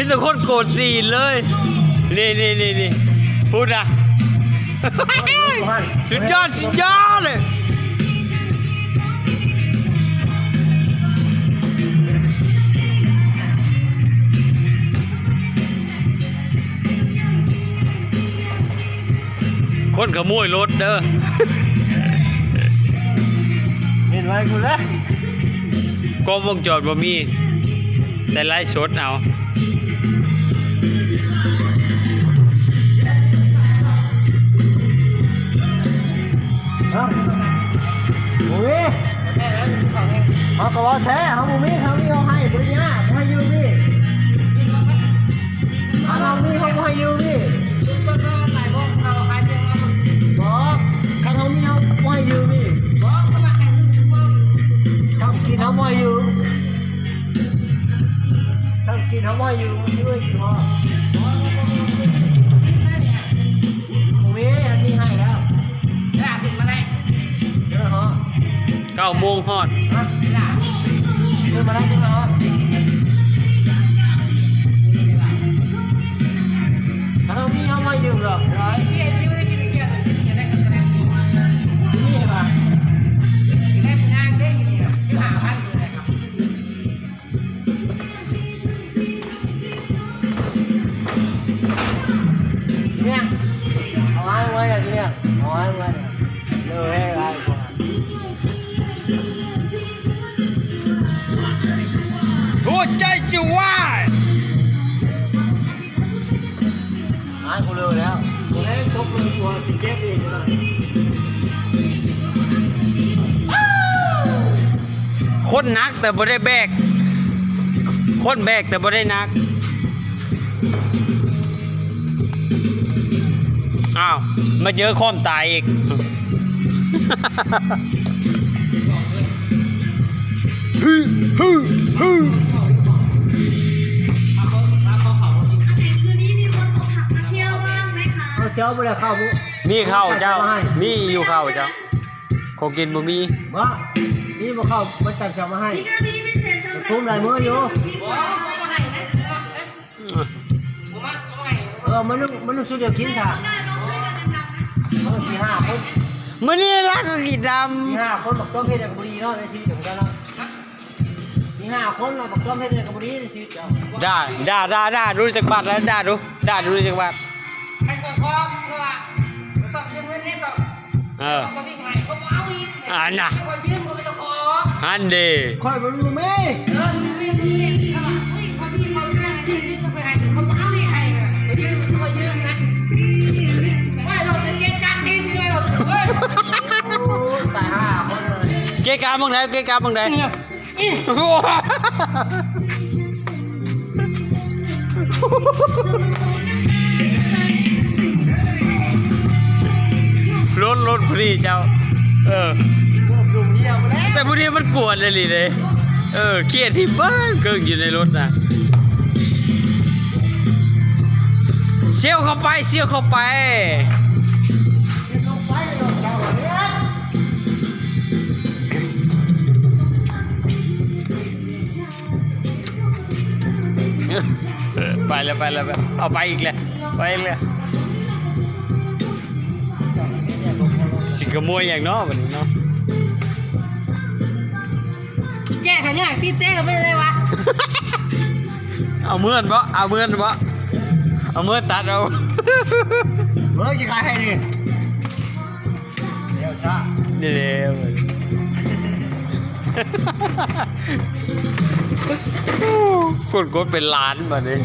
มิสคนโกรธตีนเลย นี่นี่นี่นี่พูดนะ สุดยอด สุดยอดเลยคนขโมยรถเด้อเห็นไว้กูเลยกล้องวงจรบ่มี แต่ไลฟ์สดเอา แท้เขาหมูมี่เขานี่เขาให้ปริญญาเขาให้ยืมนี่ถ้าเรานี่เขาให้ยืมนี่บอกคันเขานี่เขาให้ยืมนี่ชอบกินเขาไม่ให้ยืมชอบกินเขาไม่ยืมช่วยกินพ่อหมูมี่อันนี้ให้แล้วเดี๋ยวเหรอเก้าโมงฮอด ขึ้นมาได้ขึ้นมาฮะถ้าเรามีเขาไม่ยืมหรอกที่นี่ วใจจะวายหายกูเลยแล้วกูให้ตบมือกูสิเก็บเองเลยคนหนักแต่บ่ได้แบก คนแบกแต่บ่ได้หนัก อ้าว มาเจอความตายอีกฮึฮึฮึ เอาเจ้าไม่ได้เข้าบุมีข้าวเจ้า มีอยู่ข้าวเจ้าของกินบ่มีบ่นี่มาเข้ามาแต่งเช้ามาให้ที่หน้าที่พิเศษสำหรับคุ้มหลายมื้ออยู่ที่ขอมาให้นะเออมันนึกมันนึกสุดเดียวกินค่ะได้ลองช่วยกันดังๆนะเออมีห้าคนมื้อนี้ละก็กินดมีห้าคนบักต้มเพชรกับบุรีเนาะในชีวิตของกันเนาะมีห้าคนเราบักต้มเพชรกับบุรีในชีวิตเจ้าำด่าด่าด่าด่าดูจักบาทแล้วด่าดูด่าดูจักบาท ต้องยืมเงินนี่ต้องเออต้องวิ่งใหม่เขาเอาอีกอ่าน่ะไม่ควรยืมกูไม่ต้องขอฮันเดคอยมันรู้ไหมเออวิ่งวิ่งเขาว่าเฮ้ยพอพี่เขาเรื่องที่ยืมสักไปให้เขาเอาอีกให้ไปยืมเขายืมนะว่าเราจะเก็บการเองเลยเราเฮ้ยโอ้ตายห้าคนเลยเกะกาบังไหนเกะกาบังไหน รถรถพอดีเจ้า เออพวกกลุ่มเยี่ยมแล้วแต่พวกนี้มันกวนเลยลิเลยเออเครียดที่เบิ้ลเกิงอยู่ในรถนะเซี่ยวเข้าไปเซี่ยวเข้าไปลงไปเลยเราเนี่ยไปแล้วไปแล้วไปเอาไปอีกแล้วไปอีกแล้ว สิขโมยอย่างเนาะวันนี้เนาะแจ้ขันเนี่ยตีเต้ก็ไม่ได้วะเอาเมื่อนบ่เอาเมื่อนบ่เอาเมื่อนตัดเอาเมื่อชิคายให้ดิเดี๋ยวช้าเดี๋ยวๆกดกดเป็นล้านบัดนี้